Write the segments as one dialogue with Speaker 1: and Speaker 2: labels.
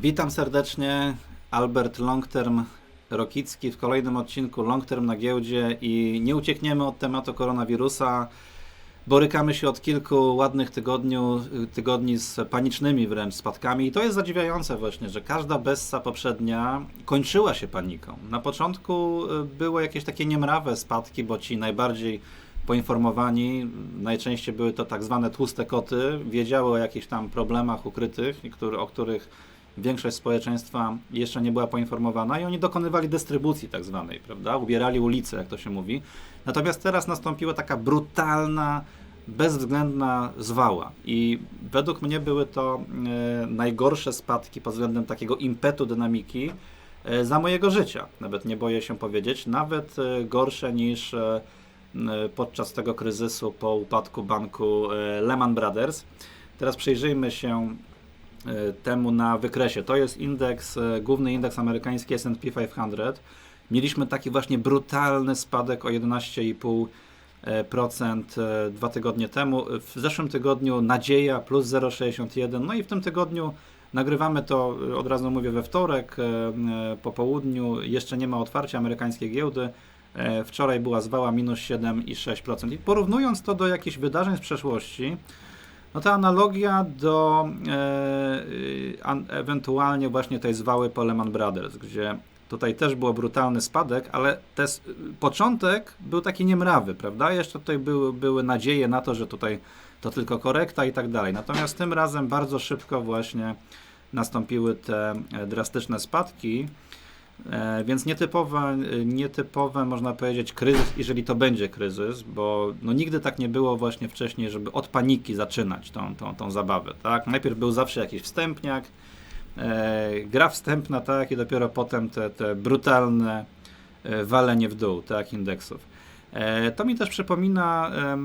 Speaker 1: Witam serdecznie. Albert Longterm Rokicki w kolejnym odcinku Longterm na giełdzie i nie uciekniemy od tematu koronawirusa. Borykamy się od kilku ładnych tygodniu, tygodni z panicznymi wręcz spadkami i to jest zadziwiające właśnie, że każda bessa poprzednia kończyła się paniką. Na początku y, były jakieś takie niemrawe spadki, bo ci najbardziej poinformowani, najczęściej były to tak zwane tłuste koty, wiedziały o jakichś tam problemach ukrytych, o których większość społeczeństwa jeszcze nie była poinformowana i oni dokonywali dystrybucji tak zwanej, prawda? Ubierali ulice, jak to się mówi. Natomiast teraz nastąpiła taka brutalna, bezwzględna zwała i według mnie były to e, najgorsze spadki pod względem takiego impetu dynamiki e, za mojego życia. Nawet nie boję się powiedzieć, nawet e, gorsze niż e, podczas tego kryzysu po upadku banku e, Lehman Brothers. Teraz przyjrzyjmy się E, temu na wykresie. To jest indeks, e, główny indeks amerykański S&P 500. Mieliśmy taki właśnie brutalny spadek o 11,5% e, dwa tygodnie temu. W zeszłym tygodniu nadzieja plus 0,61. No i w tym tygodniu nagrywamy to, od razu mówię, we wtorek po południu. Jeszcze nie ma otwarcia amerykańskiej giełdy. Wczoraj była zwała minus 7,6%. I porównując to do jakichś wydarzeń z przeszłości, no ta analogia do e, ewentualnie właśnie tej zwały po Lehman Brothers, gdzie tutaj też było brutalny spadek, ale początek był taki niemrawy, prawda? Jeszcze tutaj były, były nadzieje na to, że tutaj to tylko korekta i tak dalej. Natomiast tym razem bardzo szybko właśnie nastąpiły te e, drastyczne spadki. E, więc nietypowe, nietypowe, można powiedzieć, kryzys, jeżeli to będzie kryzys, bo no, nigdy tak nie było właśnie wcześniej, żeby od paniki zaczynać tą, tą, tą zabawę. Tak? Najpierw był zawsze jakiś wstępniak, e, gra wstępna, tak, i dopiero potem te, te brutalne e, walenie w dół, tak, indeksów. E, to mi też przypomina e,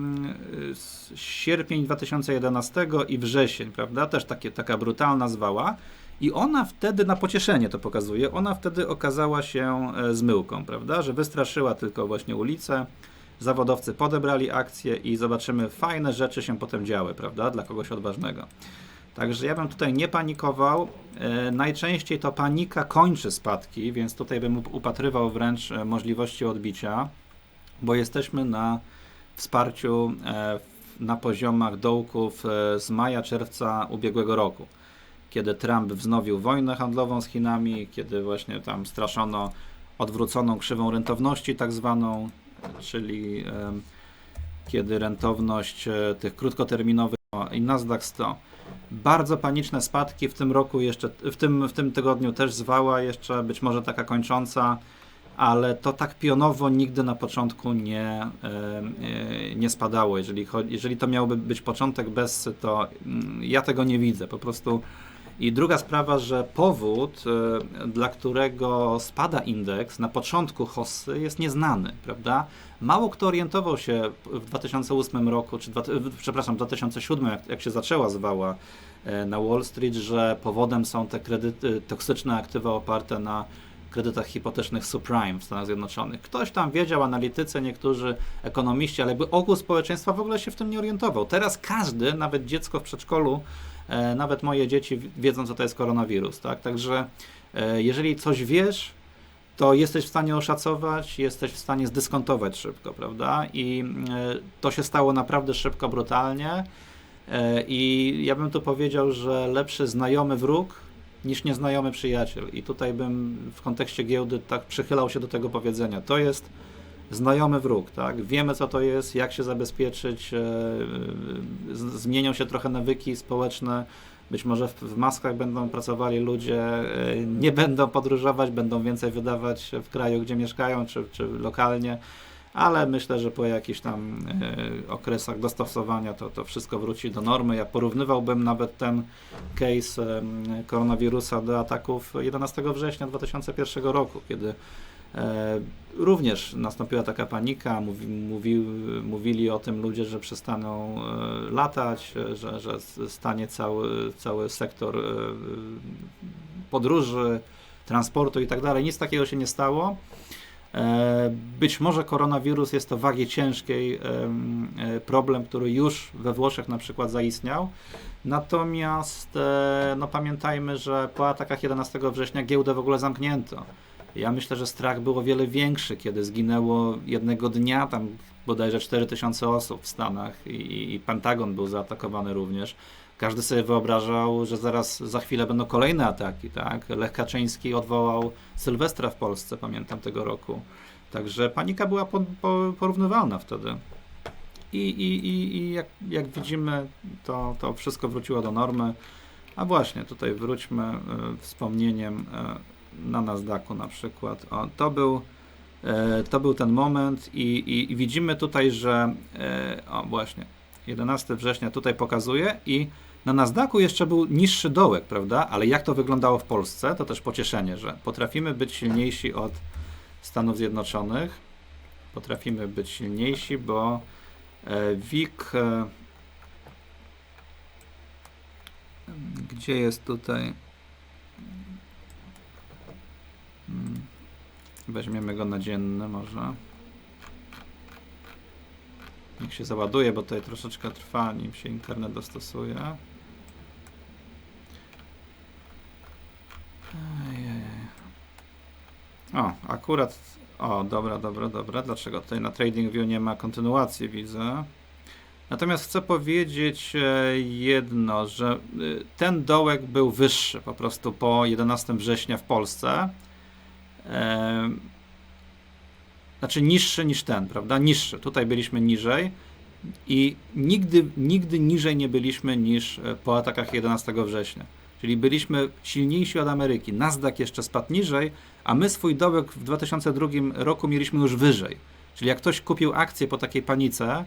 Speaker 1: sierpień 2011 i wrzesień, prawda? Też takie, taka brutalna zwała. I ona wtedy, na pocieszenie to pokazuje, ona wtedy okazała się e, zmyłką, prawda? Że wystraszyła tylko właśnie ulicę, zawodowcy podebrali akcję i zobaczymy, fajne rzeczy się potem działy, prawda? Dla kogoś odważnego. Także ja bym tutaj nie panikował. E, najczęściej to panika kończy spadki, więc tutaj bym upatrywał wręcz e, możliwości odbicia, bo jesteśmy na wsparciu na poziomach dołków z maja, czerwca ubiegłego roku kiedy Trump wznowił wojnę handlową z Chinami, kiedy właśnie tam straszono odwróconą krzywą rentowności tak zwaną, czyli kiedy rentowność e, tych krótkoterminowych i Nasdaq 100 bardzo paniczne spadki w tym roku jeszcze, w tym, w tym tygodniu też zwała jeszcze, być może taka kończąca, ale to tak pionowo nigdy na początku nie, nie spadało. Jeżeli, jeżeli to miałby być początek bez, to mm, ja tego nie widzę. Po prostu i druga sprawa, że powód, e, dla którego spada indeks na początku hossy jest nieznany, prawda? Mało kto orientował się w 2008 roku, czy dwa, przepraszam, w 2007, jak, jak się zaczęła zwała e, na Wall Street, że powodem są te kredyty, toksyczne aktywa oparte na kredytach hipotecznych subprime w Stanach Zjednoczonych. Ktoś tam wiedział, analitycy, niektórzy ekonomiści, ale jakby ogół społeczeństwa w ogóle się w tym nie orientował. Teraz każdy, nawet dziecko w przedszkolu, E, nawet moje dzieci wiedzą, co to jest koronawirus, tak? Także e, jeżeli coś wiesz, to jesteś w stanie oszacować, jesteś w stanie zdyskontować szybko, prawda? I e, to się stało naprawdę szybko, brutalnie. I ja bym tu powiedział, że lepszy znajomy wróg niż nieznajomy przyjaciel. I tutaj bym w kontekście giełdy tak przychylał się do tego powiedzenia. To jest znajomy wróg, tak? Wiemy, co to jest, jak się zabezpieczyć, e, zmienią się trochę nawyki społeczne, być może w, maskach będą pracowali ludzie, e, nie będą podróżować, będą więcej wydawać w kraju, gdzie mieszkają, czy, czy lokalnie, ale myślę, że po jakichś tam e, okresach dostosowania to, to wszystko wróci do normy. Ja porównywałbym nawet ten case koronawirusa do ataków 11 września 2001 roku, kiedy E, również nastąpiła taka panika, mówi, mówi, mówili o tym ludzie, że przestaną e, latać, że, że stanie cały, cały sektor e, podróży, transportu i tak dalej. Nic takiego się nie stało. E, być może koronawirus jest to wagi ciężkiej e, problem, który już we Włoszech na przykład zaistniał. Natomiast no, pamiętajmy, że po atakach 11 września giełdę w ogóle zamknięto. Ja myślę, że strach był o wiele większy, kiedy zginęło jednego dnia tam bodajże 4000 osób w Stanach i, i Pentagon był zaatakowany również. Każdy sobie wyobrażał, że zaraz za chwilę będą kolejne ataki, tak? Lech Kaczyński odwołał Sylwestra w Polsce, pamiętam tego roku. Także panika była po, po, porównywalna wtedy. I, i, i, i jak, jak widzimy, to, to wszystko wróciło do normy. A właśnie, tutaj wróćmy y, wspomnieniem y, na Nasdaqu na przykład. O, to był y, to był ten moment i, i, i widzimy tutaj, że o właśnie 11 września tutaj pokazuje i na Nasdaqu jeszcze był niższy dołek, prawda? Ale jak to wyglądało w Polsce, to też pocieszenie, że potrafimy być silniejsi od Stanów Zjednoczonych. Potrafimy być silniejsi, bo e, WIG. E, gdzie jest tutaj? Weźmiemy go na dzienne może. Niech się załaduje, bo tutaj troszeczkę trwa, nim się internet dostosuje. O, akurat. O, dobra, dobra, dobra. Dlaczego tutaj na TradingView nie ma kontynuacji, widzę. Natomiast chcę powiedzieć e, jedno, że e, ten dołek był wyższy po prostu po 11 września w Polsce. E, znaczy niższy niż ten, prawda? Niższy. Tutaj byliśmy niżej i nigdy, nigdy niżej nie byliśmy niż po atakach 11 września. Czyli byliśmy silniejsi od Ameryki. Nasdaq jeszcze spadł niżej, a my swój dołek w 2002 roku mieliśmy już wyżej. Czyli jak ktoś kupił akcję po takiej panice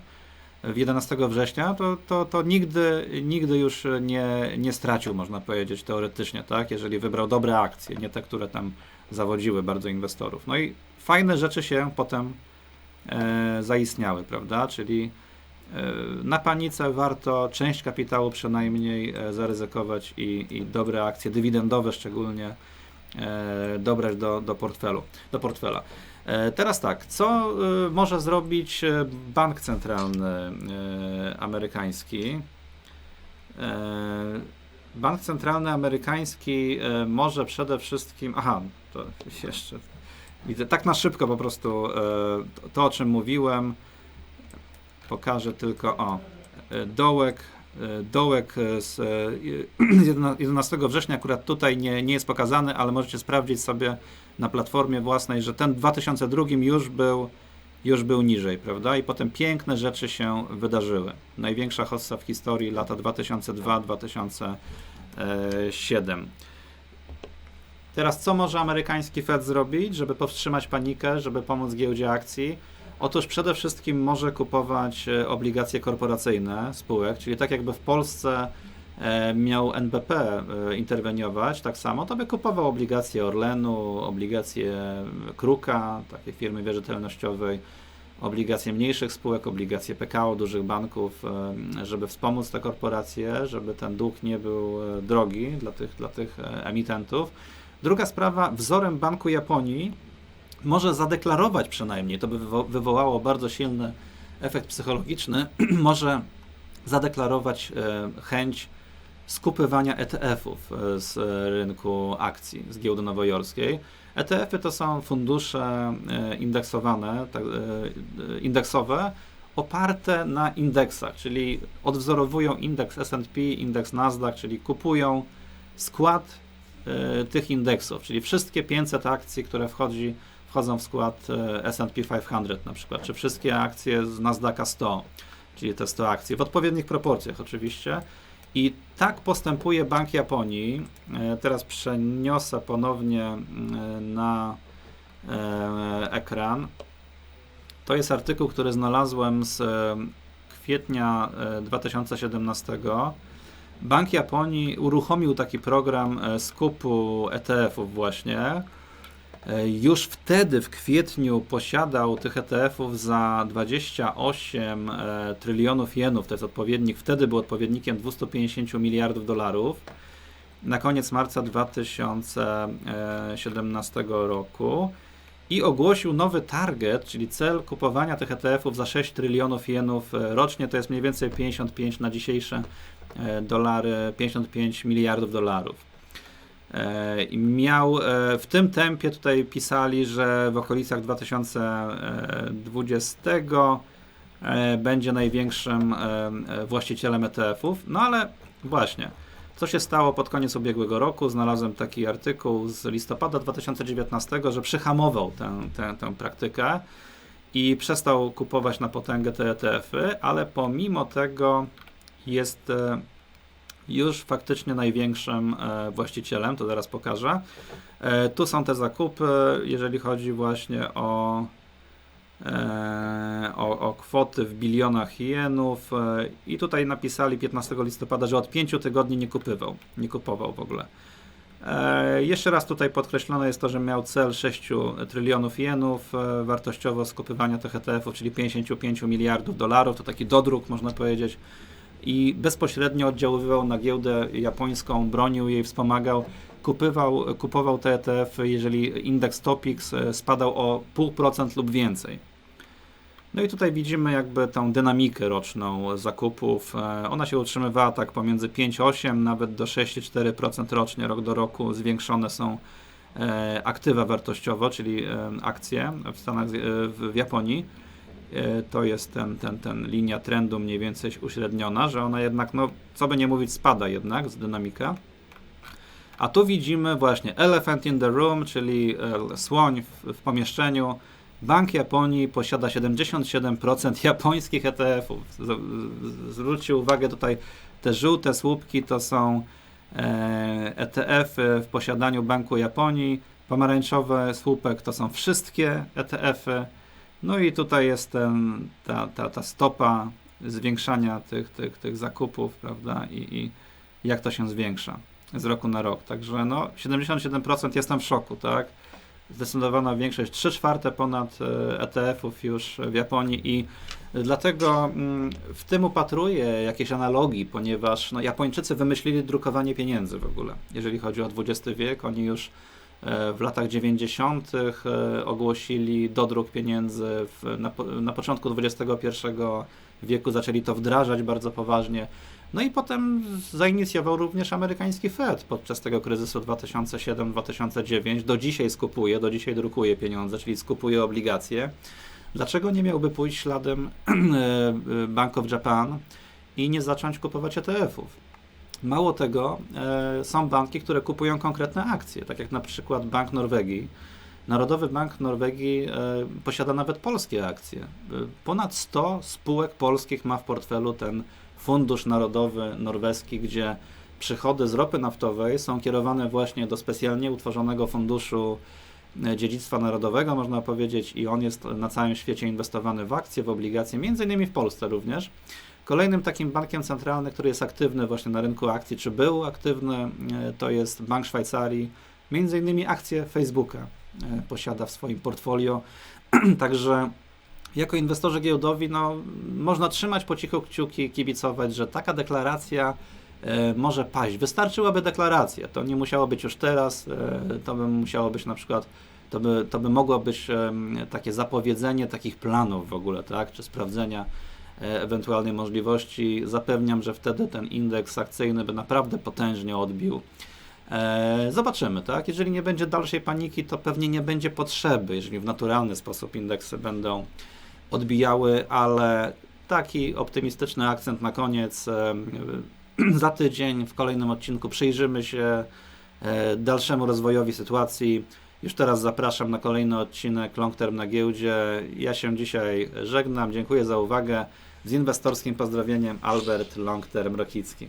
Speaker 1: w 11 września, to, to, to nigdy, nigdy już nie, nie stracił, można powiedzieć, teoretycznie, tak? jeżeli wybrał dobre akcje, nie te, które tam zawodziły bardzo inwestorów. No i fajne rzeczy się potem e, zaistniały, prawda? Czyli e, na panice warto część kapitału przynajmniej e, zaryzykować i, i dobre akcje, dywidendowe szczególnie, E, dobrać do, do, portfelu, do portfela. E, teraz tak, co e, może zrobić bank centralny amerykański? Bank centralny amerykański może przede wszystkim. Aha, to jeszcze widzę. Tak na szybko po prostu to, o czym mówiłem. Pokażę tylko o dołek E, dołek z 11 e, września, akurat tutaj nie, nie jest pokazany, ale możecie sprawdzić sobie na platformie własnej, że ten 2002 już był, już był niżej, prawda? I potem piękne rzeczy się wydarzyły. Największa hossa w historii lata 2002-2007. Teraz co może amerykański Fed zrobić, żeby powstrzymać panikę, żeby pomóc giełdzie akcji? Otóż przede wszystkim może kupować e, obligacje korporacyjne spółek, czyli tak jakby w Polsce miał NBP e, interweniować, tak samo, to by kupował obligacje Orlenu, obligacje Kruka, takiej firmy wierzytelnościowej, obligacje mniejszych spółek, obligacje PKO, dużych banków, żeby wspomóc te korporacje, żeby ten dług nie był drogi dla tych, dla tych emitentów. Druga sprawa, wzorem Banku Japonii może zadeklarować przynajmniej, to by wywołało bardzo silny efekt psychologiczny, może zadeklarować e, chęć skupywania ETF-ów e, z rynku akcji, z giełdy nowojorskiej. ETF-y to są fundusze e, indeksowane, tak, indeksowe, oparte na indeksach, czyli odwzorowują indeks S&P, indeks Nasdaq, czyli kupują skład tych indeksów, czyli wszystkie 500 akcji, które wchodzi wchodzą w skład e, S&P 500 na przykład, czy wszystkie akcje z Nasdaqa 100, czyli te 100 akcji, w odpowiednich proporcjach oczywiście. I tak postępuje Bank Japonii. E, teraz przeniosę ponownie e, na ekran. To jest artykuł, który znalazłem z kwietnia 2017. Bank Japonii uruchomił taki program skupu ETF-ów właśnie, E, już wtedy w kwietniu posiadał tych ETF-ów za 28 e, trylionów jenów, to jest odpowiednik, wtedy był odpowiednikiem 250 miliardów dolarów. Na koniec marca 2017 roku. i ogłosił nowy target, czyli cel kupowania tych ETF-ów za 6 trylionów jenów e, rocznie, to jest mniej więcej 55 na dzisiejsze e, dolary, 55 miliardów dolarów. E, I miał w tym tempie tutaj pisali, że w okolicach 2020 będzie największym właścicielem ETF-ów. No ale właśnie, co się stało pod koniec ubiegłego roku? Znalazłem taki artykuł z listopada 2019, że przyhamował tę, tę, tę praktykę i przestał kupować na potęgę te ETF-y, ale pomimo tego jest e, już faktycznie największym e, właścicielem, to zaraz pokażę. E, tu są te zakupy, jeżeli chodzi właśnie o E, o, o, kwoty w bilionach jenów e, i tutaj napisali 15 listopada, że od 5 tygodni nie kupował, nie kupował w ogóle. E, jeszcze raz tutaj podkreślone jest to, że miał cel 6 trylionów jenów wartościowo skupywania tych ETF-ów, czyli 55 miliardów dolarów, to taki dodruk można powiedzieć i bezpośrednio oddziaływał na giełdę japońską, bronił jej, wspomagał, kupywał, kupował te ETF, jeżeli indeks Topix spadał o 0,5% lub więcej. No i tutaj widzimy jakby tą dynamikę roczną zakupów. E, ona się utrzymywała tak pomiędzy 5,8 nawet do 6,4% rocznie, rok do roku. Zwiększone są e, aktywa wartościowo, czyli e, akcje w Stanach, w Japonii. To jest ten, ten, ten linia trendu mniej więcej uśredniona, że ona jednak, no co by nie mówić, spada jednak z dynamika. A tu widzimy właśnie elephant in the room, czyli słoń w, w pomieszczeniu, Bank Japonii posiada 77% japońskich ETF-ów. Zwróćcie uwagę tutaj, te żółte słupki to są ETF-y e w posiadaniu Banku Japonii. Pomarańczowy słupek to są wszystkie ETF-y. No i tutaj jest ten, ta, ta, ta stopa zwiększania tych, tych, tych zakupów, prawda, I, i jak to się zwiększa z roku na rok. Także no, 77% jestem w szoku, tak? zdecydowana większość, 3 czwarte ponad ETF-ów e już w Japonii i dlatego mm, w tym upatruję jakieś analogii, ponieważ no, Japończycy wymyślili drukowanie pieniędzy w ogóle. Jeżeli chodzi o XX wiek, oni już w latach 90. E, ogłosili dodruk pieniędzy, w, na, na początku XXI wieku zaczęli to wdrażać bardzo poważnie. No i potem zainicjował również amerykański Fed podczas tego kryzysu 2007-2009. Do dzisiaj skupuje, do dzisiaj drukuje pieniądze, czyli skupuje obligacje. Dlaczego nie miałby pójść śladem e, Bank of Japan i nie zacząć kupować ETF-ów? Mało tego, e, są banki, które kupują konkretne akcje, tak jak na przykład Bank Norwegii. Narodowy Bank Norwegii e, posiada nawet polskie akcje. Ponad 100 spółek polskich ma w portfelu ten Fundusz Narodowy Norweski, gdzie przychody z ropy naftowej są kierowane właśnie do specjalnie utworzonego funduszu e, dziedzictwa narodowego, można powiedzieć, i on jest na całym świecie inwestowany w akcje, w obligacje, między innymi w Polsce również. Kolejnym takim bankiem centralnym, który jest aktywny właśnie na rynku akcji, czy był aktywny, e, to jest Bank Szwajcarii, między innymi akcje Facebooka e, posiada w swoim portfolio. Także jako inwestorzy giełdowi, no, można trzymać po cichu kciuki, kibicować, że taka deklaracja e, może paść. Wystarczyłaby deklaracja. To nie musiało być już teraz, to by musiało być na przykład, to by, to by mogło być takie zapowiedzenie takich planów w ogóle, tak, czy sprawdzenia e, ewentualnej możliwości. Zapewniam, że wtedy ten indeks akcyjny by naprawdę potężnie odbił. E, zobaczymy, tak? Jeżeli nie będzie dalszej paniki, to pewnie nie będzie potrzeby, jeżeli w naturalny sposób indeksy będą odbijały, ale taki optymistyczny akcent na koniec. Za tydzień w kolejnym odcinku przyjrzymy się e, dalszemu rozwojowi sytuacji. Już teraz zapraszam na kolejny odcinek Long Term na giełdzie. Ja się dzisiaj żegnam. Dziękuję za uwagę. Z inwestorskim pozdrowieniem Albert Long Term Rokicki.